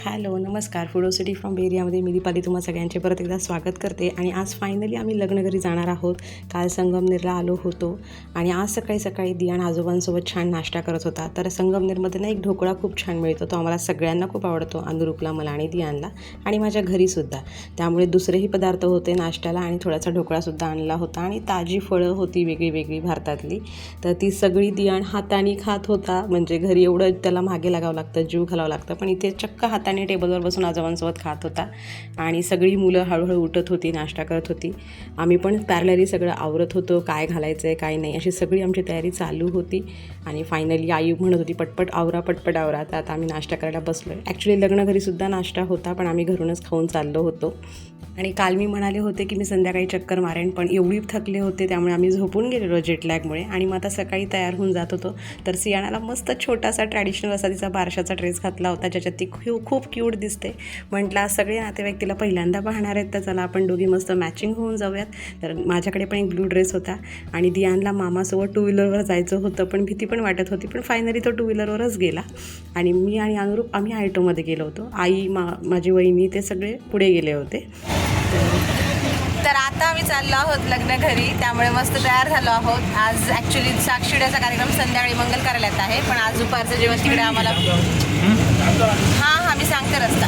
Hello नमस्कार. फुडो city from एरियामध्ये मी दीपाली तुम्हा सगळ्यांचे परत एकदा स्वागत करते आणि आज फायनली आम्ही लग्नघरी जाणार आहोत. काल संगमनेरला आलो होतो आणि आज सकाळी सकाळी दियान आजोबांसोबत छान नाश्ता करत होता. तर संगमनेरमध्ये ना एक ढोकळा खूप छान मिळतो तो आम्हाला सगळ्यांना खूप आवडतो अनुरूपला मला आणि दियानला आणि माझ्या घरीसुद्धा त्यामुळे दुसरेही पदार्थ होते नाश्त्याला आणि थोडासा ढोकळासुद्धा आणला होता आणि ताजी फळं होती वेगळी वेगळी भारतातली. तर ती सगळी दियाण हाताने खात होता म्हणजे घरी एवढं त्याला मागे लागावं लागतं जीव घालावं लागतं पण इथे चक्क हात हाताने टेबलवर बसून आजोबांसोबत खात होता. आणि सगळी मुलं हळूहळू उठत होती नाश्ता करत होती. आम्ही पण पॅरलरी सगळं आवरत होतो काय घालायचं आहे काय नाही अशी सगळी आमची तयारी चालू होती. आणि फायनली आई म्हणत होती पटपट आवरा पटपट आवरा. तर आता आम्ही नाश्ता करायला बसलो ॲक्च्युली लग्न घरीसुद्धा नाश्ता होता पण आम्ही घरूनच खाऊन चाललो होतो. आणि काल मी म्हणाले होते की मी संध्याकाळी चक्कर मारेन पण एवढी थकले होते त्यामुळे आम्ही झोपून गेलेलो जेटलॅगमुळे आणि मग आता सकाळी तयार होऊन जात होतो. तर सियाणाला मस्त छोटासा ट्रॅडिशनल असा तिचा बारशाचा ड्रेस घातला होता ज्याच्यात ती खूप खूप क्यूट दिसते. म्हटलं आज सगळे नातेवाईक तिला पहिल्यांदा पाहणार आहेत तर चला आपण दोघी मस्त मॅचिंग होऊन जाऊयात. तर माझ्याकडे पण एक ब्लू ड्रेस होता. आणि दियानला मामासोबत टू व्हीलरवर जायचं होतं पण भीती पण वाटत होती पण फायनली तो टू व्हीलरवरच गेला. आणि मी आणि अनुरूप आम्ही आयटोमध्ये गेलो होतो. आई मा माझी वहिनी ते सगळे पुढे गेले होते. तर आता आम्ही चाललो आहोत लग्न घरी. त्यामुळे मस्त तयार झालो आहोत. आज ॲक्च्युली साक्षीड्याचा कार्यक्रम संध्याकाळी मंगल कार्यालयात आहे. पण आज दुपारचं जेवण तिकडे आम्हाला हां हां मी सांगते रस्ता.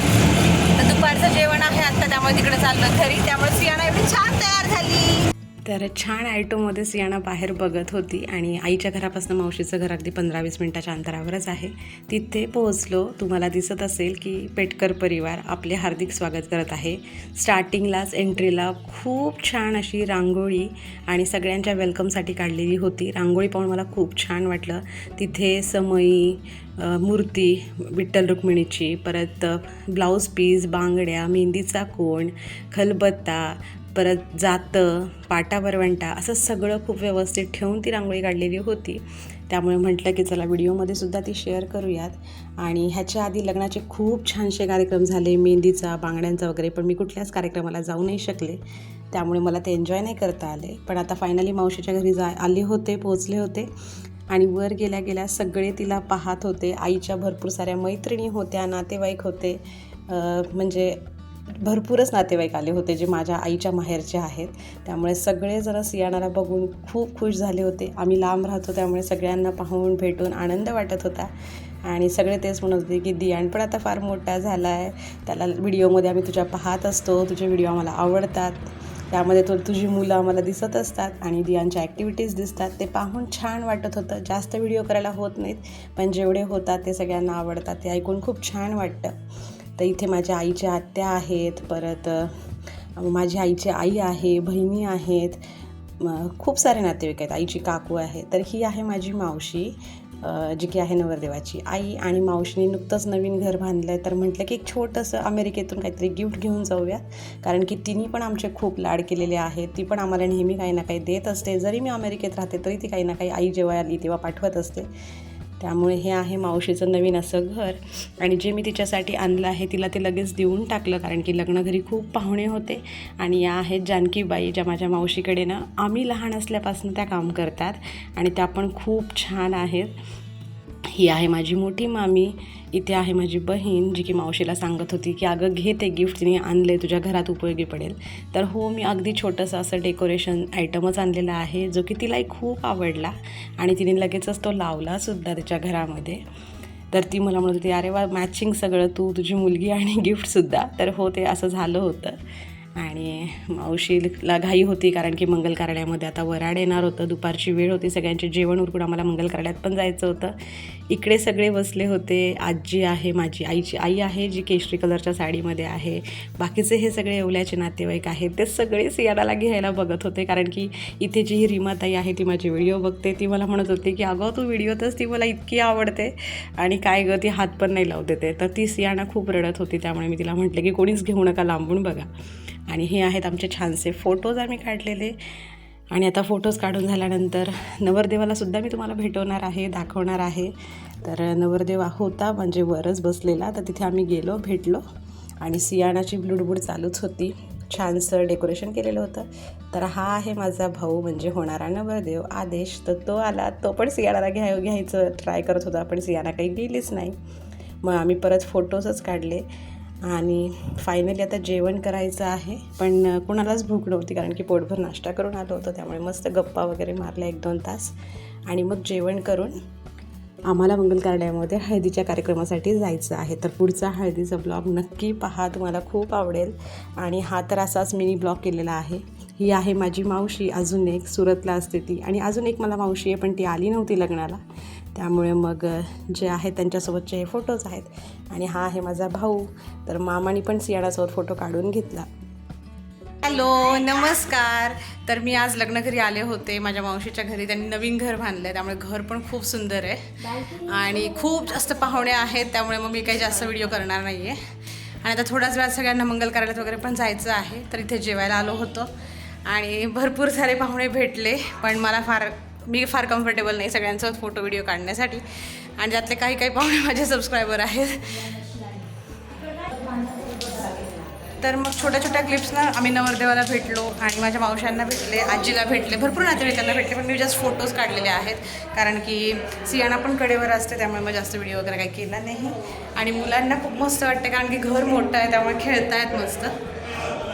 तर दुपारचं जेवण आहे आत्ता त्यामुळे तिकडे चाललो घरी. त्यामुळे सियाना एवढी छान तयार झाली. तर छान ॲटोमध्ये सियाना बाहेर बघत होती आणि आईच्या घरापासून मावशीचं घर अगदी पंधरा वीस मिनटाच्या अंतरावरच आहे. तिथे पोहोचलो. तुम्हाला दिसत असेल की पेटकर परिवार आपले हार्दिक स्वागत करत आहे. स्टार्टिंगलाच एंट्रीला खूप छान अशी रांगोळी आणि सगळ्यांच्या वेलकमसाठी काढलेली होती. रांगोळी पाहून मला खूप छान वाटलं. तिथे समई मूर्ती विठ्ठल रुक्मिणीची परत ब्लाऊज पीस बांगड्या मेहंदीचा कोण खलबत्ता परत जातं पाटा बरवंटा असं सगळं खूप व्यवस्थित ठेवून ती रांगोळी काढलेली होती. त्यामुळे म्हटलं की चला व्हिडिओमध्ये सुद्धा ती शेअर करूयात. आणि ह्याच्या आधी लग्नाचे खूप छानसे कार्यक्रम झाले मेहंदीचा बांगड्यांचा वगैरे पण मी कुठल्याच कार्यक्रमाला जाऊ नाही शकले. त्यामुळे मला ते एन्जॉय नाही करता आले. पण आता फायनली मावशीच्या घरी जा आले होते पोचले होते. आणि वर गेल्या गेल्या सगळे तिला पाहत होते. आईच्या भरपूर साऱ्या मैत्रिणी होत्या नातेवाईक होते. म्हणजे भरपूरच नातेवाईक आले होते जे माझ्या आईच्या माहेरचे आहेत. त्यामुळे सगळे जरा सियाणाला बघून खूप खुश झाले होते. आम्ही लांब राहतो त्यामुळे सगळ्यांना पाहून भेटून आनंद वाटत होता. आणि सगळे तेच म्हणत होते की दियाण पण आता फार मोठा झाला आहे त्याला व्हिडिओमध्ये आम्ही तुझ्या पाहत असतो. तुझे व्हिडिओ आम्हाला आवडतात. त्यामध्ये तो तुझी मुलं आम्हाला दिसत असतात आणि दियांच्या ॲक्टिव्हिटीज दिसतात. ते पाहून छान वाटत होतं. जास्त व्हिडिओ करायला होत नाहीत पण जेवढे होतात ते सगळ्यांना आवडतात. ते ऐकून खूप छान वाटतं. तर इथे माझ्या आईच्या आत्या आहेत परत माझी आईची आई आहे बहिणी आहेत खूप सारे नातेवाईक आहेत आईची काकू आहे. तर ही आहे माझी मावशी जी की आहे नवरदेवाची. आई आणि मावशीने नुकतंच नवीन घर बांधलं आहे तर म्हटलं की एक छोटंसं अमेरिकेतून काहीतरी गिफ्ट घेऊन जाऊयात. कारण की तिने पण आमचे खूप लाड केलेले आहेत. ती पण आम्हाला नेहमी काही ना काही देत असते. जरी मी अमेरिकेत राहते तरी ती काही ना काही आई जेव्हा आली तेव्हा पाठवत असते. त्यामुळे हे आहे मावशीचं नवीन असं घर. आणि जे मी तिच्यासाठी आणलं आहे तिला ते लगेच देऊन टाकलं कारण की लग्न घरी खूप पाहुणे होते. आणि या आहेत जानकीबाई ज्या माझ्या मावशीकडे ना आम्ही लहान असल्यापासून त्या काम करतात. आणि त्या पण खूप छान आहेत. ही आहे माझी मोठी मामी इथे आहे माझी बहीण जी की मावशीला सांगत होती की अगं घे ते गिफ्ट तिने आणले तुझ्या घरात उपयोगी पडेल. तर हो मी अगदी छोटंसं असं डेकोरेशन आयटमच आणलेला आहे जो की तिलाही खूप आवडला आणि तिने लगेचच तो लावलासुद्धा तिच्या घरामध्ये. तर ती मला म्हणत होती अरे वा मॅचिंग सगळं तू तुझी मुलगी आणि गिफ्टसुद्धा तर हो ते असं झालं होतं. आणि मावशीला घाई होती कारण की मंगल कार्यालयामध्ये आता वराड येणार होतं. दुपारची वेळ होती. सगळ्यांचे जेवण उरकून आम्हाला मंगल कार्यालयात पण जायचं होतं. इकडे सगळे बसले होते. आजी आहे माझी आईची आई आहे जी केशरी कलरच्या साडीमध्ये आहे. बाकीचे हे सगळे येवल्याचे नातेवाईक आहेत. ते सगळे सियाडाला घ्यायला बघत होते कारण की इथे जी ही रीमाताई आहे ती माझी व्हिडिओ बघते. ती मला म्हणत होती की अगं तू व्हिडिओतच ती मला इतकी आवडते. आणि काय गं ती हात पण नाही लावते ते तर ती सियाणा खूप रडत होती. त्यामुळे मी तिला म्हटलं की कोणीच घेऊ नका लांबून बघा. आणि हे आहेत आमचे छानसे फोटोज आम्ही काढलेले. आणि आता फोटोज काढून झाल्यानंतर नवरदेवालासुद्धा मी तुम्हाला भेटवणार आहे दाखवणार आहे. तर नवरदेव होता म्हणजे वरच बसलेला. तर तिथे आम्ही गेलो भेटलो. आणि सियाणाची ब्लुडबुड चालूच होती. छानसं डेकोरेशन केलेलं होतं. तर हा आहे माझा भाऊ म्हणजे होणारा नवरदेव. आदेश तर तो आला. तो पण सियाणाला घ्याय घ्यायचं ट्राय करत होता पण सियाणा काही गेलीच नाही. मग आम्ही परत फोटोजच काढले. आणि फायनली आता जेवण करायचं आहे. पण कोणालाच भूक नव्हती कारण की पोटभर नाश्ता करून आलो होतो. त्यामुळे मस्त गप्पा वगैरे मारल्या एक दोन तास. आणि मग जेवण करून आम्हाला मंगल कार्यालयामध्ये हळदीच्या कार्यक्रमासाठी जायचं आहे. तर पुढचा हळदीचा ब्लॉग नक्की पहा. तुम्हाला खूप आवडेल. आणि हा तर असाच मिनी ब्लॉग केलेला आहे. ही आहे माझी मावशी. अजून एक सुरतला असते ती आणि अजून एक मला मावशी आहे पण ती आली नव्हती लग्नाला. त्यामुळे मग जे आहेत त्यांच्यासोबतचे हे फोटोज आहेत. आणि हा आहे माझा भाऊ. तर मामाने पण सियाणासोबत फोटो काढून घेतला. हॅलो नमस्कार. तर मी आज लग्न घरी आले होते. माझ्या मावशीच्या घरी त्यांनी नवीन घर बांधलं आहे त्यामुळे घर पण खूप सुंदर आहे. आणि खूप जास्त पाहुणे आहेत. त्यामुळे मग मी काही जास्त व्हिडिओ करणार नाही आहे आणि आता थोड्याच वेळात सगळ्यांना मंगल कार्यालयात वगैरे पण जायचं आहे. तर इथे जेवायला आलो होतो. आणि भरपूर सारे पाहुणे भेटले. पण मला फार मी फार कम्फर्टेबल नाही सगळ्यांसोबत फोटो व्हिडिओ काढण्यासाठी. आणि त्यातले काही काही पाहुणे माझे सबस्क्रायबर आहेत. तर मग छोट्या छोट्या क्लिप्सना आम्ही नवरदेवाला भेटलो आणि माझ्या मावशांना भेटले आजीला भेटले भरपूर नातेवाईकांना भेटले पण मी जस्ट फोटोज काढलेले आहेत. कारण की सियाना पण कडेवर असते त्यामुळे मग जास्त व्हिडिओ वगैरे काही केला नाही. आणि मुलांना खूप मस्त वाटते कारण की घर मोठं आहे त्यामुळे खेळतायत मस्त.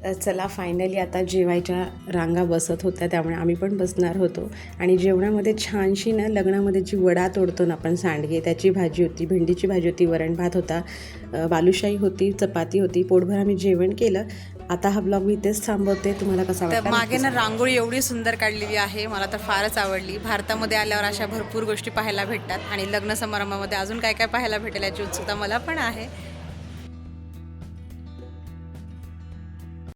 तर चला फायनली आता जेवायच्या रांगा बसत होत्या त्यामुळे आम्ही पण बसणार होतो. आणि जेवणामध्ये छानशी ना लग्नामध्ये जी वडा तोडतो ना आपण सांडगे त्याची भाजी होती भेंडीची भाजी होती वरण भात होता बालुशाही होती चपाती होती पोटभर आम्ही जेवण केलं. आता हा ब्लॉग मी इथेच थांबवते तुम्हाला कसा वाटला मागे ना रांगोळी एवढी सुंदर काढलेली आहे मला तर फारच आवडली. भारतामध्ये आल्यावर अशा भरपूर गोष्टी पाहायला भेटतात आणि लग्न समारंभामध्ये अजून काय काय पाहायला भेटेल याची उत्सुकता मला पण आहे.